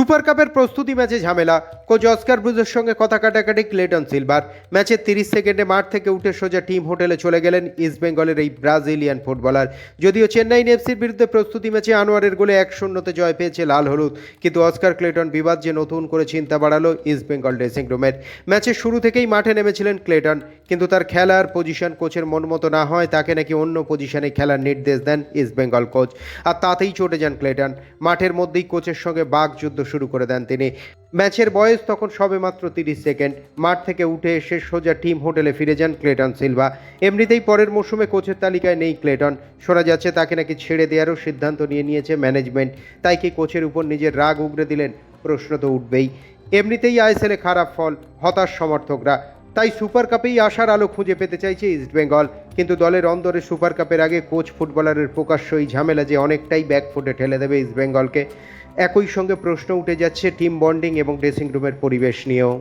Super কাপের প্রস্তুতি ম্যাচে ঝামেলা। কোচ অস্কার ব্রুজের সঙ্গে কথা কাটাকাটি ক্লেটন সিলভার। ম্যাচের তিরিশ সেকেন্ডে মাঠ থেকে উঠে সোজা টিম হোটেলে চলে গেলেন ইস্টবেঙ্গলের এই ব্রাজিলিয়ান ফুটবলার। যদিও চেন্নাই এফসির বিরুদ্ধে প্রস্তুতি ম্যাচে আনোয়ারের গোলে এক শূন্যতে জয় পেয়েছে লাল হলুদ। কিন্তু অস্কার ক্লেটন বিবাদ যে নতুন করে চিন্তা বাড়ালো ইস্টবেঙ্গল ড্রেসিং রুমের। ম্যাচের শুরু থেকেই মাঠে নেমেছিলেন ক্লেটন। কিন্তু তার খেলার পজিশন কোচের মন মতো না হয়, তাকে নাকি অন্য পজিশনে খেলার নির্দেশ দেন ইস্টবেঙ্গল কোচ। আর তাতেই চটে যান ক্লেটন। মাঠের মধ্যেই কোচের সঙ্গে বাঘ যুদ্ধ শুরু করে দেন তিনি। ম্যাচের বয়স তখন সবে মাত্র তিরিশ সেকেন্ড। মাঠ থেকে উঠে এসে সোজা টিম হোটেলে ফিরে যান ক্লেটন সিলভা। এমনিতেই পরের মৌসুমে কোচের তালিকায় নেই ক্লেটন। শোনা যাচ্ছে তাকে নাকি ছেড়ে দেওয়ারও সিদ্ধান্ত নিয়ে নিয়েছে ম্যানেজমেন্ট। তাই কি কোচের উপর নিজের রাগ উগড়ে দিলেন? প্রশ্ন তো উঠবেই। এমনিতেই আইএসএলে খারাপ ফল, হতাশ সমর্থকরা। তাই সুপার কাপেই আসার আলো খুঁজে পেতে চাইছে ইস্টবেঙ্গল কিন্তু দলের অন্দরে সুপার কাপের আগে কোচ ফুটবলারের প্রকাশ্য ঝামেলা যে অনেকটাই ব্যাকফুটে ঠেলে দেবে ইস্টবেঙ্গলকে একই সঙ্গে প্রশ্ন উঠে যাচ্ছে টিম বন্ডিং এবং ড্রেসিং রুমের পরিবেশ নিয়েও।